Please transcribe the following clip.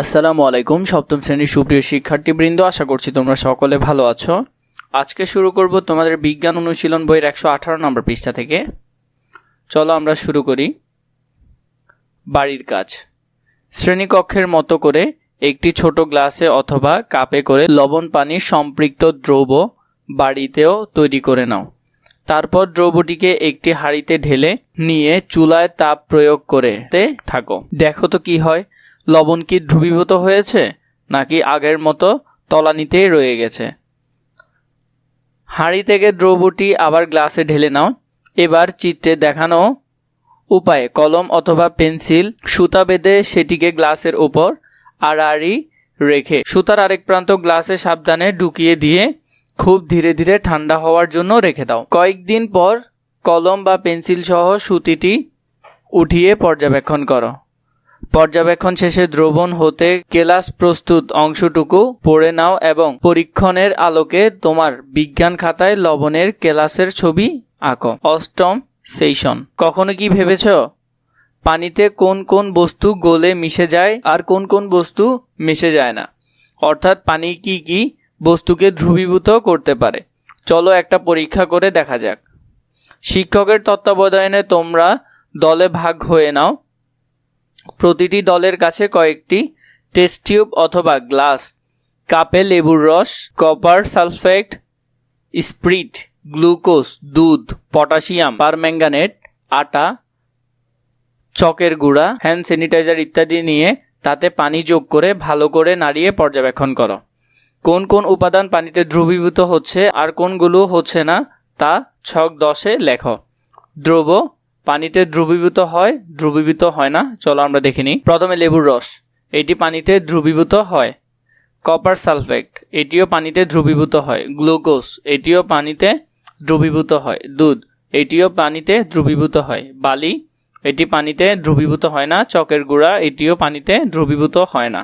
আসসালামু আলাইকুম, সপ্তম শ্রেণির সুপ্রিয় শিক্ষার্থীবৃন্দ, আশা করছি তোমরা সকলে ভালো আছো। আজকে শুরু করব তোমাদের বিজ্ঞান অনুশীলন বইয়ের একশো আঠারো নম্বর পৃষ্ঠা থেকে। চলো আমরা শুরু করি। বাড়ির কাজ। শ্রেণীকক্ষের মতো করে একটি ছোট গ্লাসে অথবা কাপে করে লবণ পানির সম্পৃক্ত দ্রব্য বাড়িতেও তৈরি করে নাও। তারপর দ্রব্যটিকে একটি হাঁড়িতে ঢেলে নিয়ে চুলায় তাপ প্রয়োগ করে থাকো। দেখো তো কি হয়। লবণ কি ধ্রুবীভূত হয়েছে, নাকি আগের মতো তলানিতেই রয়ে গেছে? হাঁড়ি থেকে দ্রব্যটি আবার গ্লাসে ঢেলে নাও। এবার চিত্রে দেখানো উপায়ে কলম অথবা পেন্সিল, সুতা বেঁধে সেটিকে গ্লাসের উপর আড়াআড়ি রেখে সুতার আরেক প্রান্ত গ্লাসে সাবধানে ঢুকিয়ে দিয়ে খুব ধীরে ধীরে ঠান্ডা হওয়ার জন্য রেখে দাও। কয়েকদিন পর কলম বা পেন্সিল সহ সুতিটি উঠিয়ে পর্যবেক্ষণ করো। পর্যবেক্ষণ শেষে দ্রবণ হতে কেলাস প্রস্তুত অংশটুকু পড়ে নাও এবং পরীক্ষণের আলোকে তোমার বিজ্ঞান খাতায় লবণের কেলাসের ছবি আঁকো। অষ্টম সেশন। কখনো কি ভেবেছ? পানিতে কোন কোন বস্তু গলে মিশে যায় আর কোন কোন বস্তু মিশে যায় না? অর্থাৎ পানি কি কি বস্তুকে ধ্রুবীভূত করতে পারে? চলো একটা পরীক্ষা করে দেখা যাক। শিক্ষকের তত্ত্বাবধানে তোমরা দলে ভাগ হয়ে নাও। প্রতিটি দলের কাছে কয়েকটি টেস্ট টিউব অথবা গ্লাস কাপে লেবুর রস কপার সালফেট স্প্রিট গ্লুকোজ দুধ পটাশিয়াম পারম্যাঙ্গানেট আটা, চকের গুঁড়া হ্যান্ড স্যানিটাইজার ইত্যাদি নিয়ে তাতে পানি যোগ করে ভালো করে নাড়িয়ে পর্যবেক্ষণ করো। কোন কোন উপাদান পানিতে দ্রবীভূত হচ্ছে আর কোনগুলো হচ্ছে না তা ছক দশে লেখো। দ্রব পানিতে দ্রবীভূত হয় দ্রবীভূত হয় না। চলো আমরা দেখে নিই। প্রথমে লেবুর রস। এটি পানিতে দ্রবীভূত হয়। কপার সালফেট এটিও পানিতে দ্রবীভূত হয়। গ্লুকোজ এটিও পানিতে দ্রবীভূত হয়। দুধ। এটিও পানিতে দ্রবীভূত হয়। বালি। এটি পানিতে দ্রবীভূত হয় না। চকের গুঁড়া। এটিও পানিতে দ্রবীভূত হয় না।